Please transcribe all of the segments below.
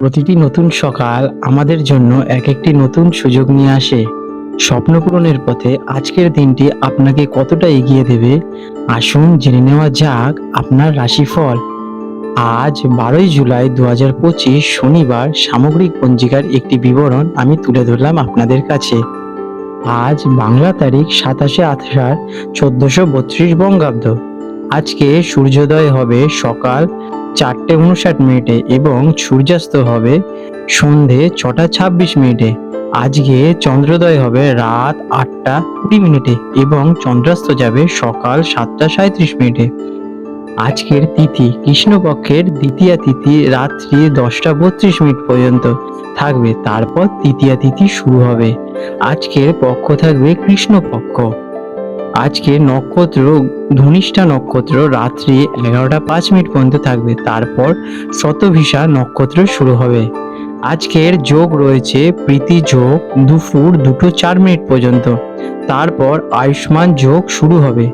প্রতিটি নতুন সকাল আমাদের জন্য এক একটি নতুন সুযোগ নিয়ে আসে। স্বপ্ন পূরণের পথে আজকের দিনটি আপনাকে কতটা এগিয়ে দেবে, আসুন জেনে নেওয়া যাক আপনার রাশিফল। আজ বারোই জুলাই দু হাজার পঁচিশ শনিবার সামগ্রিক পঞ্জিকার একটি বিবরণ আমি তুলে ধরলাম আপনাদের কাছে। আজ বাংলা তারিখ সাতাশে আষাঢ় চোদ্দশো বত্রিশ বঙ্গাব্দ। আজকে সূর্যোদয় হবে সকাল চারটে উনষাট মিনিটে এবং সূর্যাস্ত হবে সন্ধে ছটা ছাব্বিশ মিনিটে। আজকে চন্দ্রোদয় হবে রাত আটটা কুড়ি মিনিটে এবং চন্দ্রাস্ত যাবে সকাল সাতটা সাঁত্রিশ মিনিটে। আজকের তিথি কৃষ্ণপক্ষের দ্বিতীয়া তিথি রাত্রি দশটা বত্রিশ মিনিট পর্যন্ত থাকবে। তারপর তৃতীয়া তিথি শুরু হবে। আজকের পক্ষ থাকবে কৃষ্ণপক্ষ। আজকে নক্ষত্র, ধনিষ্ঠা নক্ষত্র রাত্রি এগারোটা পাঁচ মিনিট পর্যন্ত থাকবে। তারপর শতভিসা নক্ষত্র শুরু হবে। আজকের যোগ রয়েছে প্রীতি যোগ দুপুর দুটো চার মিনিট পর্যন্ত। তারপর আয়ুষ্মান যোগ শুরু হবে।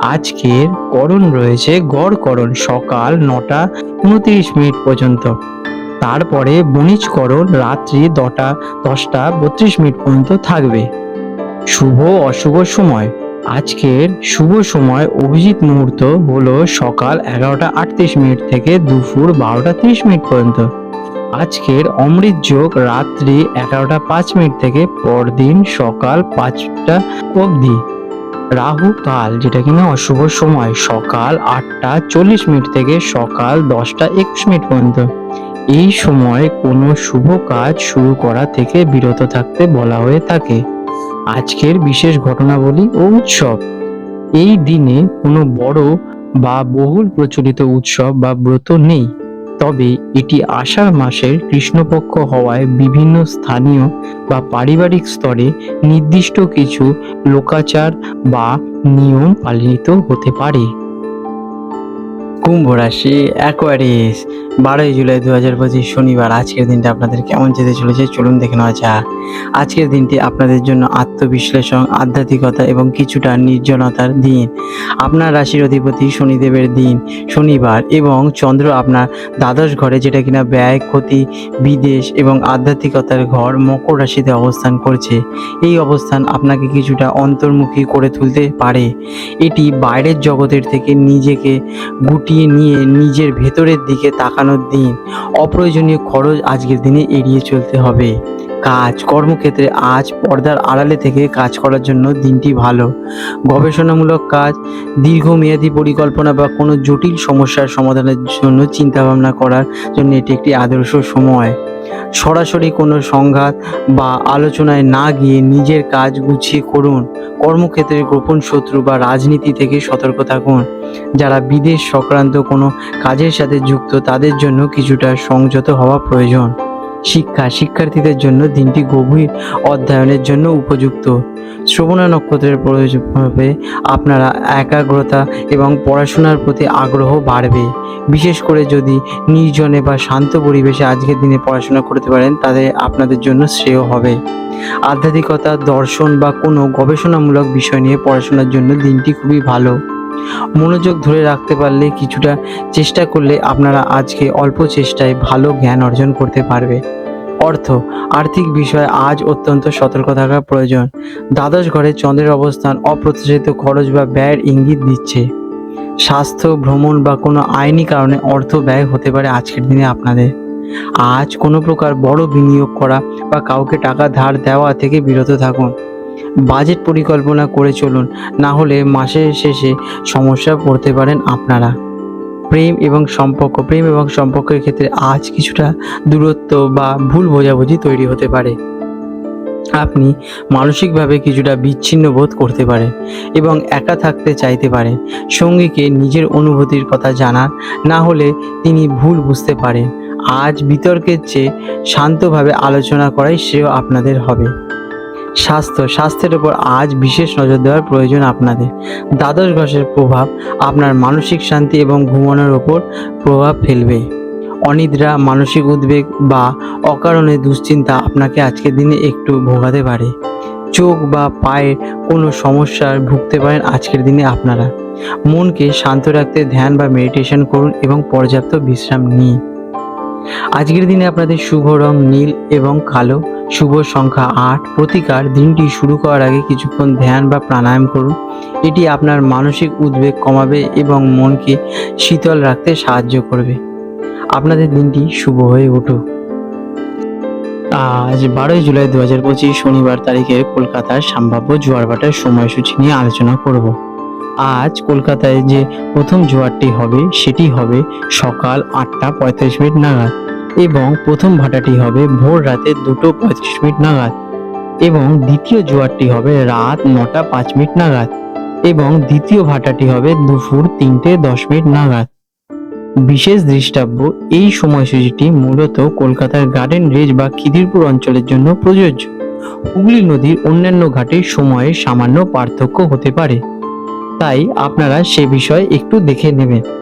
আজকের করণ রয়েছে গড় করণ, সকাল নটা উনত্রিশ মিনিট পর্যন্ত। তারপরে বণিজকরণ রাত্রি দটা, দশটা বত্রিশ মিনিট পর্যন্ত থাকবে। শুভ অশুভ সময়। আজকের শুভ সময় অভিজিৎ মুহূর্ত হলো সকাল এগারোটা আটত্রিশ মিনিট থেকে দুপুর বারোটা তিরিশ মিনিট পর্যন্ত। আজকের অমৃত যোগ রাত্রি এগারোটা পাঁচ মিনিট থেকে পরদিন সকাল পাঁচটা অবধি। রাহু কাল, যেটা কিনা অশুভ সময়, সকাল আটটা চল্লিশ মিনিট থেকে সকাল দশটা একুশ মিনিট পর্যন্ত। এই সময় কোনো শুভ কাজ শুরু করা থেকে বিরত থাকতে বলা হয়ে থাকে। আজকের বিশেষ ঘটনাবলী ও উৎসব। এই দিনে কোনো বড় বা বহুল প্রচলিত উৎসব বা ব্রত নেই। তবে এটি আষাঢ় মাসের কৃষ্ণপক্ষ হওয়ায় বিভিন্ন স্থানীয় বা পারিবারিক স্তরে নির্দিষ্ট কিছু লোকাচার বা নিয়ম পালিত হতে পারে। কুম্ভ রাশি অ্যাকোয়ারিস বারোই জুলাই দু হাজার পঁচিশ শনিবার। আজকের দিনটা আপনাদের কেমন যেতে চলেছে চলুন দেখে নেওয়া যাক। আজকের দিনটি আপনাদের জন্য আত্মবিশ্লেষণ, আধ্যাত্মিকতা এবং কিছুটা নির্জনতার দিন। আপনার রাশির অধিপতি শনিদেবের দিন, শনিবার এবং চন্দ্র আপনার দ্বাদশ ঘরে যেটা কিনা ব্যয়, ক্ষতি, বিদেশ এবং আধ্যাত্মিকতার ঘর মকর রাশিতে অবস্থান করছে। এই অবস্থান আপনাকে কিছুটা অন্তর্মুখী করে তুলতে পারে। এটি বাইরের জগতের থেকে নিজেকে গুটিয়ে নিয়ে নিজের ভেতরের দিকে তাকানোর দিন। অপ্রয়োজনীয় খরচ আজকের দিনে এড়িয়ে চলতে হবে। কাজ, কর্মক্ষেত্রে আজ পর্দার আড়ালে থেকে কাজ করার জন্য দিনটি ভালো। গবেষণামূলক কাজ, দীর্ঘমেয়াদী পরিকল্পনা বা কোনো জটিল সমস্যার সমাধানের জন্য চিন্তাভাবনা করার জন্য এটি একটি আদর্শ সময়। সরাসরি কোনো সংঘাত বা আলোচনায় না গিয়ে নিজের কাজ গুছিয়ে করুন। কর্মক্ষেত্রে গোপন শত্রু বা রাজনীতি থেকে সতর্ক থাকুন। যারা বিদেশ সংক্রান্ত কোনো কাজের সাথে যুক্ত, তাদের জন্য কিছুটা সংযত হওয়া প্রয়োজন। শিক্ষা, শিক্ষার্থীদের জন্য দিনটি গভীর অধ্যয়নের জন্য উপযুক্ত। শ্রবণা নক্ষত্রের প্রভাবে আপনারা একাগ্রতা এবং পড়াশোনার প্রতি আগ্রহ বাড়বে। বিশেষ করে যদি নির্জনে বা শান্ত পরিবেশে আজকের দিনে পড়াশোনা করতে পারেন তাদের আপনাদের জন্য শ্রেয় হবে। আধ্যাত্মিকতা, দর্শন বা কোনো গবেষণামূলক বিষয় নিয়ে পড়াশোনার জন্য দিনটি খুবই ভালো। মনোযোগ ধরে রাখতে পারলে কিছুটা চেষ্টা করলে আপনারা আজকে অল্প চেষ্টায় ভালো জ্ঞান অর্জন করতে পারবে। অর্থ, আর্থিক বিষয়ে আজ অত্যন্ত সতর্ক থাকা প্রয়োজন। দ্বাদশ ঘরে চন্দ্রের অবস্থান অপ্রত্যাশিত খরচ বা ব্যয়ের ইঙ্গিত দিচ্ছে। স্বাস্থ্য, ভ্রমণ বা কোনো আইনি কারণে অর্থ ব্যয় হতে পারে আজকের দিনে আপনাদের। আজ কোনো প্রকার বড় বিনিয়োগ করা বা কাউকে টাকা ধার দেওয়া থেকে বিরত থাকুন। বাজেট পরিকল্পনা করে চলুন, না হলে মাসের শেষে সমস্যা পড়তে পারেন আপনারা। প্রেম এবং সম্পর্ক, প্রেম এবং সম্পর্কের ক্ষেত্রে আজ কিছুটা দূরত্ব বা ভুল বোঝাবুঝি তৈরি হতে পারে। আপনি মানসিকভাবে কিছুটা বিচ্ছিন্ন বোধ করতে পারেন এবং একা থাকতে চাইতে পারেন। সঙ্গীকে নিজের অনুভূতির কথা জানান, না হলে তিনি ভুল বুঝতে পারেন। আজ বিতর্কের চেয়ে শান্তভাবে আলোচনা করাই শ্রেয় আপনাদের হবে। স্বাস্থ্য, স্বাস্থ্যের উপর আজ বিশেষ নজর দেওয়ার প্রয়োজন আপনাদের। দ্বাদশ ঘষের প্রভাব আপনার মানসিক শান্তি এবং ঘুমানোর ওপর প্রভাব ফেলবে। অনিদ্রা, মানসিক উদ্বেগ বা অকারণে দুশ্চিন্তা আপনাকে আজকের দিনে একটু ভোগাতে পারে। চোখ বা পায়ের কোনো সমস্যার ভুগতে পারেন আজকের দিনে আপনারা। মনকে শান্ত রাখতে ধ্যান বা মেডিটেশন করুন এবং পর্যাপ্ত বিশ্রাম নিন। আজকের দিনে আপনাদের শুভ রং নীল এবং কালো শুভ সংখ্যা আট। প্রতিকার দিনটি শুরু করার আগে কিছুক্ষণ ধ্যান বা প্রাণায়াম করুন। এটি আপনার মানসিক উদ্বেগ কমাবে এবং মনকে শীতল রাখতে সাহায্য করবে। আপনাদের দিনটি শুভ হয়ে উঠুক। আজ বারোই জুলাই দু হাজার পঁচিশ শনিবার তারিখে কলকাতার সম্ভাব্য জোয়ারভাটার সময়সূচি নিয়ে আলোচনা করব। আজ কলকাতায় যে প্রথম জোয়ারটি হবে, সেটি হবে সকাল আটটা পঁয়তাল্লিশ মিনিট নাগাদ। এবং প্রথম ভাটাটি হবে ভোর রাতে দুটো পঁয়ত্রিশ মিনিট নাগাদ এবং দ্বিতীয় জোয়ারটি হবে রাত নটা পাঁচ মিনিট নাগাদ এবং দ্বিতীয় ভাটাটি হবে দুপুর তিনটে দশ মিনিট নাগাদ। বিশেষ দৃষ্টাব্য, এই সময়সূচিটি মূলত কলকাতার গার্ডেন রেজ বা খিদিরপুর অঞ্চলের জন্য প্রযোজ্য। হুগলি নদীর অন্যান্য ঘাটের সময়ে সামান্য পার্থক্য হতে পারে। তাই আপনারা সে বিষয়ে একটু দেখে নেবেন।